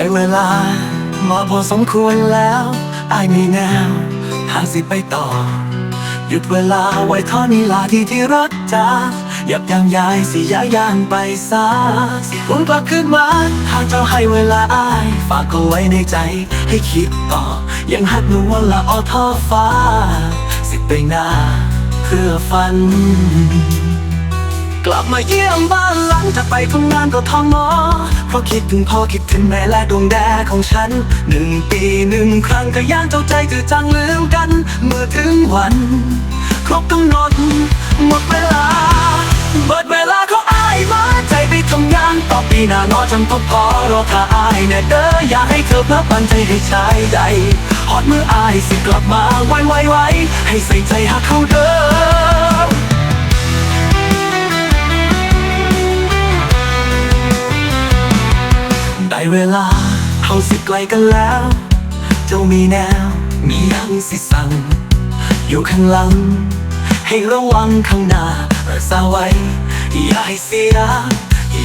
ได้เวลามาพอสมควรแล้วไอมีแนวทางสิไปต่อ หยุดเวลาไว้ท่านี้ลาที่ที่รักจ้ายับยั้งยายสิยายยางไปซาสิหวนกลับขึ้นมาหากเจ้าให้เวลาอาย ฝากเอาไว้ในใจให้คิดต่อ ยังหักหนูว่าละออท่อฟ้า สิไปหน้าเพื่อฝัน กลับมาเยี่ยมบ้านหลังจากไปทำงานก็ท้องหมอเพราะคิดถึงพ่อคิดถึงแม่และดวงแดของฉันหนึ่งปีหนึ่งครั้งก็ย่างเจ้าใจจือจางลืมกัน เมื่อถึงวัน ครบกำหนดหมดเวลาเบิดเวลาเขาอายมาใจไปทำงานต่อปีหน้านอจำพบพอรอถ้าอายแน่เด้ออยากให้เธอเพิ่มปันใจให้ชายใดหอดมืออายสิกลับมาไวไวไวให้ใส่ใจหาเขาเด้อ เวลาเขาสิไกลกันแล้ว เจ้ามีแนว มียังสิสั่ง อยู่ข้างหลัง ให้ระวังข้างหน้ารักษาไว้ อย่าให้เสีย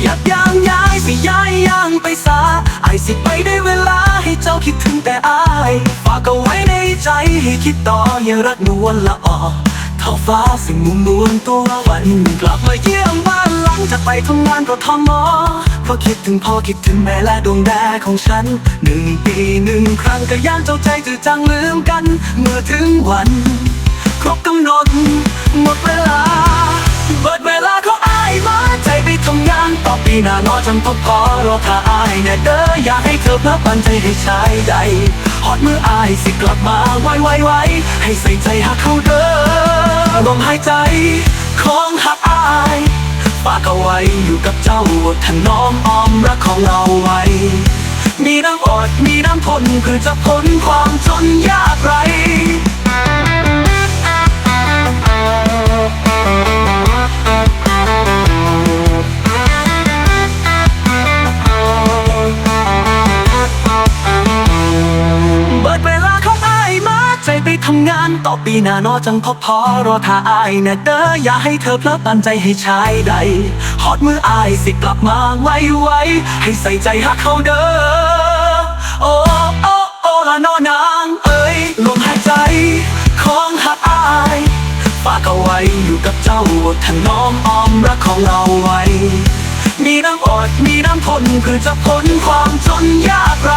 อย่าย่างย้ายสิย้ายย่างไปซาไอายสิไปได้เวลาให้เจ้าคิดถึงแต่อาย ฝากเอาไว้ในใจให้คิดต่ออย่ารักนวลละออ ท้องฟ้าสิ่งมุมนวลตัววัน กลับมาเยี่ยมบ้านหลังจากไปทำงานก็ทอมอเพราะคิดถึงพ่อคิดถึงแม่และดวงแดของฉันหนึ่งปีหนึ่งครั้งก็ย่างเจ้าใจจือจางลืมกัน เมื่อถึงวัน ครบกำหนดหมดเวลาเบิดเวลาเขาอายมาใจไปทำงานต่อปีหน้านอจำพบพอรอถ้าอายแน่เด้ออยากให้เธอเพิ่มปันใจให้ชายใดหอดมืออายสิกลับมาไวไวไวให้ใส่ใจหาเขาเด้อ ลมหายใจ ของหักอายฝากเอาไว้อยู่กับเจ้าถนอมออมรักของเราไว้ มีน้ำอดมีน้ำทนเพื่อจะพ้นความจนยากไร ไปทำงานต่อปีหน้านอจังพอพอรอถ้าอายน่เด้ออย่าให้เธอเพลิดปันใจให้ชายใดหอดมืออายสิกลับมาไวไวให้ใส่ใจหักเขาเด้อโอ้โอ้โอ้ละนอนางเอ้ยลมหายใจของหักอายฝากเอาไว้อยู่กับเจ้าถนอมอ้อมรักของเราไว้ มีน้ำอดมีน้ำทนเพื่อจะพ้นความจนยากไร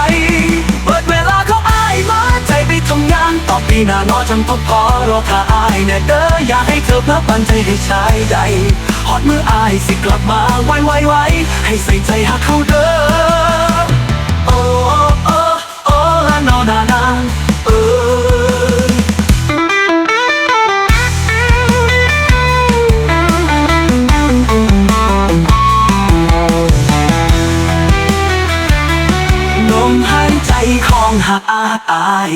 ปีหน้านอจำพบพอรอถ้าอายแน่เด้ออยากให้เธอเพิ่มปันใจให้ชายใดหอดมืออายสิกลับมาไวไวไวให้ใส่ใจหาเขาเด้อโอ้โอ้โอ้ละนอนานาเออลมหายใจของหักอาอาย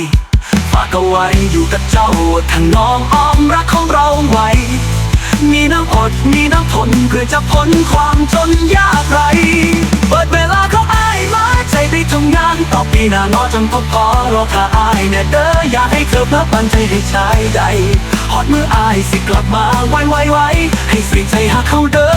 ฝากเอาไว้อยู่กับเจ้าทางน้องอ้อมรักของเราไว้ มีน้ำอดมีน้ำทนเพื่อจะพ้นความจนยากไร เปิดเวลาเขาอายมาใจไปทำงานต่อปีหน้านอจนพบพอรอถ้าอายแน่เด้ออยากให้เธอเพิ่มปันใจให้ชายใดหอดมืออายสิกลับมาไวไวไวให้ใส่ใจหาเขาเด้อ